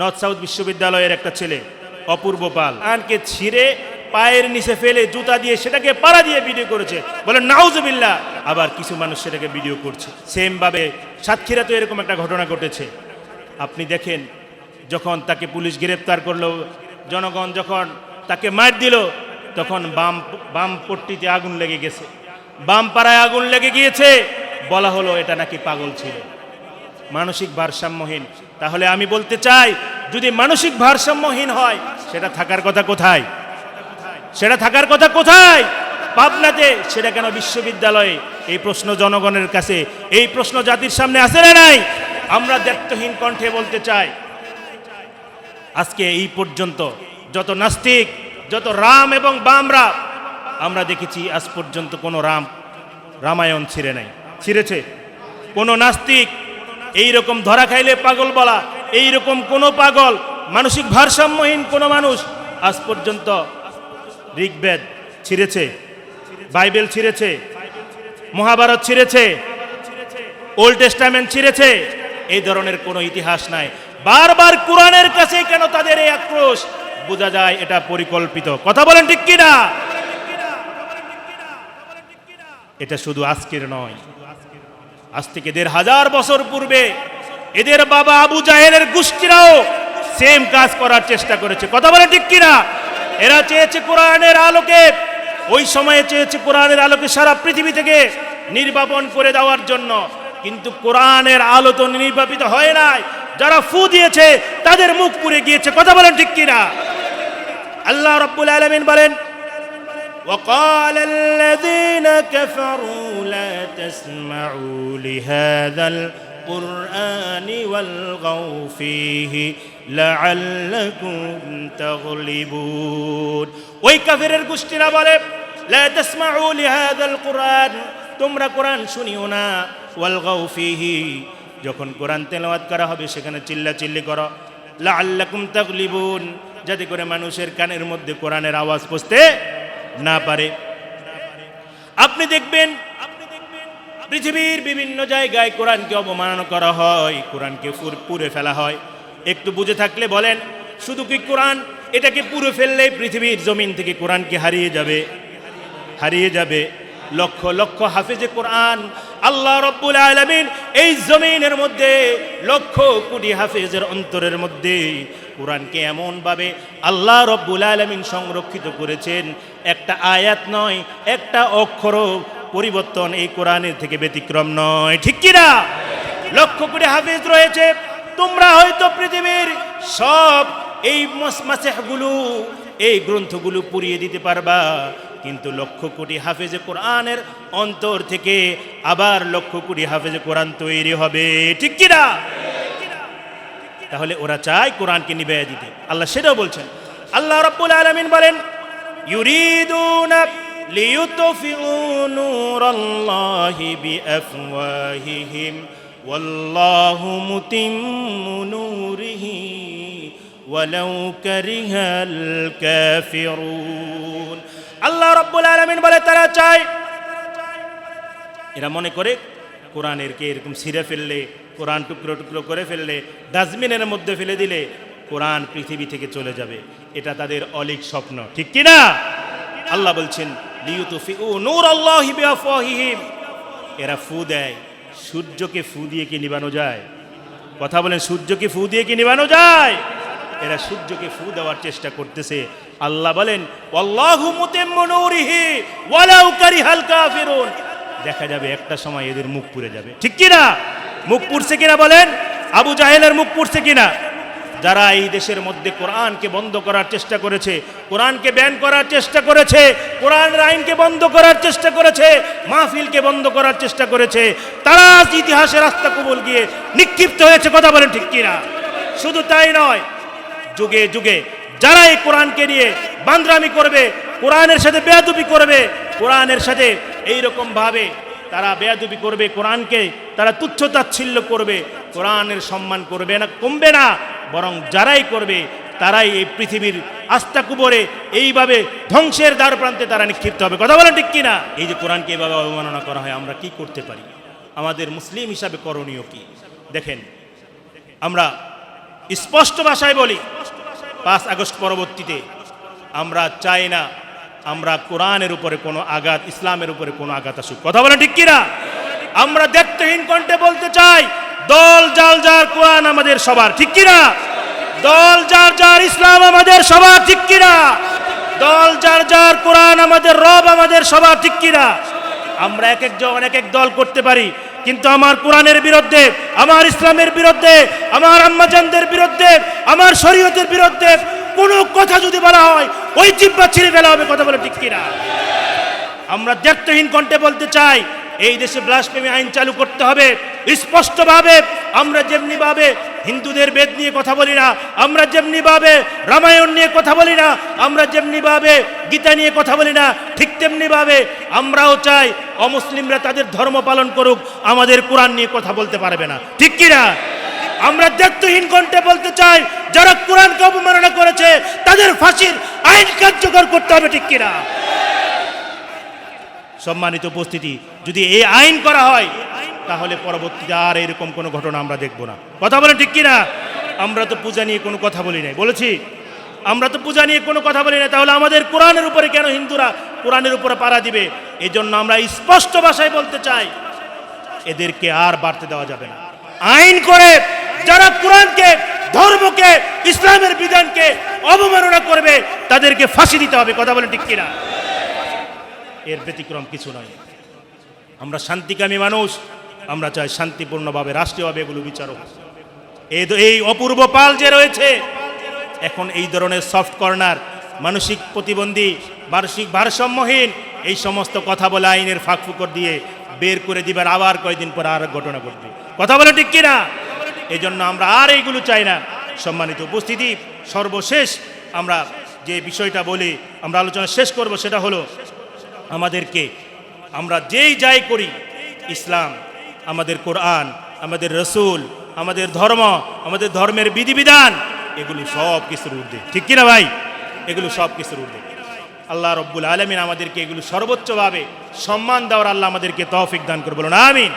North south বিশ্ববিদ্যালয়ের একটা ছেলে, অপূর্ব পাল। আনকে ছিঁড়ে পায়ের নিচে ফেলে জুতা দিয়ে সেটাকে পাড়া দিয়ে ভিডিও করেছে। বলে, নাউজুবিল্লাহ! আবার কিছু মানুষ সেটাকে ভিডিও করছে। সেম ভাবে সাতক্ষীরাতে এরকম একটা ঘটনা ঘটেছে। আপনি দেখেন, যখন তাকে পুলিশ গ্রেপ্তার করল, জনগণ যখন তাকে মার দিল, তখন বাম বাম পট্টিতে আগুন লেগে গেছে। বাম পাড়ায় আগুন লেগে গিয়েছে। বলা হলো, এটা নাকি পাগল ছিল? মানসিক ভারসাম্যহীন। তাহলে আমি বলতে চাই, যদি মানসিক ভারসাম্যহীন হয়, সেটা থাকার কথা কোথায়? সেটা থাকার কথা কোথায়? পাবনাতে, সেটা কেন বিশ্ববিদ্যালয়ে? এই প্রশ্ন জনগণের কাছে। এই প্রশ্ন জাতির সামনে আসে না নাই? আমরা দায়িত্বহীন কণ্ঠে বলতে চাই, আজকে এই পর্যন্ত যত নাস্তিক, যত রাম এবং বামরা, আমরা দেখেছি আজ পর্যন্ত কোনো রাম রামায়ণ ছিঁড়ে নাই। ছিঁড়েছে। কোনো নাস্তিক এই রকম ধরা খাইলে পাগল বলা এই রকম কোনো পাগল, মানসিক ভারসাম্যহীন কোনো মানুষ আজ পর্যন্ত ঋগ্বেদ ছিঁড়েছে, বাইবেল ছিঁড়েছে, মহাভারত ছিঁড়েছে, ওল্ড টেস্টামেন্ট ছিঁড়েছে, এই ধরনের কোনো ইতিহাস নাই। বারবার কোরআনের কাছে কেন তাদের এই আক্রোশ? বোঝা যায় এটা পরিকল্পিত। কথা বলেন ঠিক কিনা? এটা শুধু আজকের নয়। আজ থেকে দেড় হাজার বছর পূর্বে এদের বাবা আবু জাহেলের গোষ্ঠীরাও সেম কাজ করার চেষ্টা করেছে। কথা বলে ঠিক কিনা? এরা চেয়েছে কোরআনের আলোকে। ওই সময়ে চেয়েছে কোরআনের আলোকে সারা পৃথিবী থেকে নির্বাপন করে দেওয়ার জন্য। কিন্তু কোরআনের আলো তো নির্বাপিত হয় নাই। যারা ফু দিয়েছে, তাদের মুখ পুড়ে গিয়েছে। কথা বলেন ঠিক কিনা? আল্লাহ রব্বুল আলমিন বলেন وقال الذين كفروا لا تسمعوا لهذا القرآن والغوا فيه لعلكم تغلبون ওই কাফেরের গোষ্ঠীরা বলে لا تسمعوا لهذا القرآن তোমরা কোরআন শুনিও না ওয়ালগাউ ফিহি যখন কোরআন তেলাওয়াত করা হবে সেখানে চিল্লা চিল্লি করো লাআল্লাকুম তাগলিবুন যাতে করে মানুষের কানের মধ্যে কোরআনের আওয়াজ পৌঁছতে না পারে। আপনি দেখবেন, পৃথিবীর বিভিন্ন জায়গায় কোরআনকে অবমাননা করা হয়, কোরআনকে পুর- ফেলা হয়। একটু বুঝে থাকলে বলেন, শুধু কি কোরআন? এটাকে পুরে ফেললে পৃথিবীর জমিন থেকে কোরআনকে হারিয়ে যাবে। হারিয়ে যাবে। লক্ষ লক্ষ হাফেজে কোরআন, আল্লাহ রব্বুল আলমিন এই জমিনের মধ্যে লক্ষ কোটি হাফেজের অন্তরের মধ্যে কোরআনকে এমনভাবে আল্লাহ রব্বুল আলমিন সংরক্ষিত করেছেন, একটা আয়াত নয়, একটা অক্ষরও পরিবর্তন এই কোরআনের থেকে ব্যতিক্রম নয়। ঠিক কিনা? লক্ষ কোটি হাফেজ রয়েছে, তোমরা হয়তো পৃথিবীর সব এই মাসেহগুলো, এই গ্রন্থগুলো পুড়িয়ে দিতে পারবা, কিন্তু লক্ষ কোটি হাফেজে কোরআনের অন্তর থেকে আবার লক্ষ কোটি হাফেজে কোরআন তৈরি হবে। ঠিক কিনা? তাহলে ওরা চায় কোরআনকে নিবে দিতে। আল্লাহ সেটাও বলছেন, আল্লাহ রাব্বুল আলামিন বলেন আল্লাহ রাব্বুল আলামিন বলে, তারা চায়, এরা মনে করে কোরআনের কে এরকম ছিঁড়ে ফেললে কোরআন টুকরো টুকরো করে ফেললে, ডাস্টবিনের মধ্যে ফেলে দিলে কোরআন পৃথিবী থেকে চলে যাবে। এটা তাদের অলিক স্বপ্ন। ঠিক কি না আল্লাহ বলছেন এরা ফু দেয়। সূর্যকে ফু দিয়ে কি নিবানো যায়? কথা বলেন, সূর্যকে ফু দিয়ে কি নিবানো যায়? এরা সূর্যকে ফু দেওয়ার চেষ্টা করতেছে। আল্লাহ বলেন দেখা যাবে একটা সময় এদের মুখ পুড়ে যাবে। ঠিক কিনা? মুখ পুড়ছে কিনা বলেন? আবু জাহেলের মুখ পুড়ছে কিনা? যারা এই দেশের মধ্যে কোরআনকে বন্ধ করার চেষ্টা করেছে, কোরআনকে ব্যান করার চেষ্টা করেছে কোরআনের আইনকে বন্ধ করার চেষ্টা করেছে, মাহফিলকে বন্ধ করার চেষ্টা করেছে, তারা আজ ইতিহাসের রাস্তা কবুল গিয়ে নিক্ষিপ্ত হয়েছে, কথা বলেন ঠিক কিনা? শুধু তাই নয়, যুগে যুগে যারা এই কোরআনকে নিয়ে বান্দ্রামি করবে, কোরআনের সাথে বেয়াদুপি করবে, কোরআনের সাথে এই রকম ভাবে তারা বেয়াদুবি করবে, কোরআনকে তারা তুচ্ছতাচ্ছিল্য করবে, কোরআনের সম্মান করবে না, কমবে না, বরং যারাই করবে তারাই এই পৃথিবীর আস্থা কুবরে এইভাবে ধ্বংসের দ্বার প্রান্তে তারা নিক্ষিপ্ত হবে। কথা বলেন ঠিক কিনা? এই যে কোরআনকে এভাবে অবমাননা করা হয়, আমরা কি করতে পারি? আমাদের মুসলিম হিসাবে করণীয় কি? দেখেন, আমরা স্পষ্ট ভাষায় বলি, পাঁচ আগস্ট পরবর্তীতে আমরা চাই না আমরা কোরআনের উপরে কোনো আঘাত, ইসলামের উপরে কোনো আঘাত আসুক। কথা বলে ঠিক কিনা? আমরা দায়িত্বহীন কণ্ঠে বলতে চাই, দল জাল যার কোরআন আমাদের সবার, ঠিক কিনা? দল যার যার ইসলাম আমাদের সবার, ঠিক কিনা? দল যার যার কোরআন আমাদের রব আমাদের সবার, ঠিক কিনা? আমরা এক একজন এক এক দল করতে পারি, কিন্তু আমার কোরআনের বিরুদ্ধে, আমার ইসলামের বিরুদ্ধে, আমার আম্মাজানদের বিরুদ্ধে, আমার শরীয়তের বিরুদ্ধে কোনো কথা যদি বলা হয়, ওই জিব্বা ছিঁড়ে ফেলা হবে, কথা বলে ঠিক কিনা? আমরা দায়িত্বহীন কণ্ঠে বলতে চাই, এই দেশে ব্লাসফেমি আইন চালু করতে হবে। স্পষ্টভাবে আমরা যেমনি ভাবে হিন্দুদের বেদ নিয়ে কথা বলি না, আমরা যেমনি ভাবে রামায়ণ নিয়ে কথা বলি না, আমরা যেমনি ভাবে গীতা নিয়ে কথা বলি না, ঠিক তেমনি ভাবে আমরাও চাই অমুসলিমরা তাদের ধর্ম পালন করুক, আমাদের কোরআন নিয়ে কথা বলতে পারবে না। ঠিক কিনা? আমরা দায়িত্বহীন কণ্ঠে বলতে চাই, যারা কোরআনকে অবমাননা করেছে, তাদের ফাঁসির আইন কার্যকর করতে হবে, ঠিক কিনা? সম্মানিত উপস্থিতি, যদি এই আইন করা হয়, তাহলে পরবর্তীতে আর এরকম কোনো ঘটনা আমরা দেখব না। কথা বলেন, ঠিক কিনা? আমরা তো পূজা নিয়ে কোনো কথা বলি নাই, বলেছি? আমরা তো পূজা নিয়ে কোনো কথা বলি না তাহলে আমাদের কোরআনের উপরে কেন হিন্দুরা কোরআনের উপরে পাড়া দিবে? এই জন্য আমরা স্পষ্ট ভাষায় বলতে চাই, এদেরকে আর বাড়তে দেওয়া যাবে না। আইন করে যারা কোরআনকে, ধর্মকে, ইসলামের বিধানকে অবমাননা করবে, তাদেরকে ফাঁসি দিতে হবে, কথা বলেন ঠিক কিনা? এর ব্যতিক্রম কিছু নয়। আমরা শান্তিকামী মানুষ, আমরা চাই শান্তিপূর্ণভাবে রাষ্ট্রীয়ভাবে এগুলো বিচার এই অপূর্ব পাল যে রয়েছে, এখন এই ধরনের সফট কর্নার মানসিক প্রতিবন্ধী বার্ষিক ভারসাম্যহীন, এই সমস্ত কথা বলে আইনের ফাঁক ফুকর দিয়ে বের করে দিবার আবার কয়েকদিন পর আর ঘটনা ঘটবে। কথা বলে ঠিক কিনা? এই জন্য আমরা আর এইগুলো চাই না। সম্মানিত উপস্থিতি, সর্বশেষ আমরা যে বিষয়টা বলি, আমরা আলোচনা শেষ করব সেটা হলো আমাদেরকে আমরা যেই যাই করি, ইসলাম, আমাদের কোরআন, আমাদের রসুল, আমাদের ধর্ম, আমাদের ধর্মের বিধিবিধান, এগুলো সব কিছুর ঊর্ধ্বে। ঠিক কিনা ভাই? এগুলো সব কিছুর ঊর্ধ্বে। আল্লাহ রব্বুল আলমিন আমাদেরকে এগুলো সর্বোচ্চভাবে সম্মান দেওয়ার আল্লাহ আমাদেরকে তৌফিক দান করে বলুন, আমিন।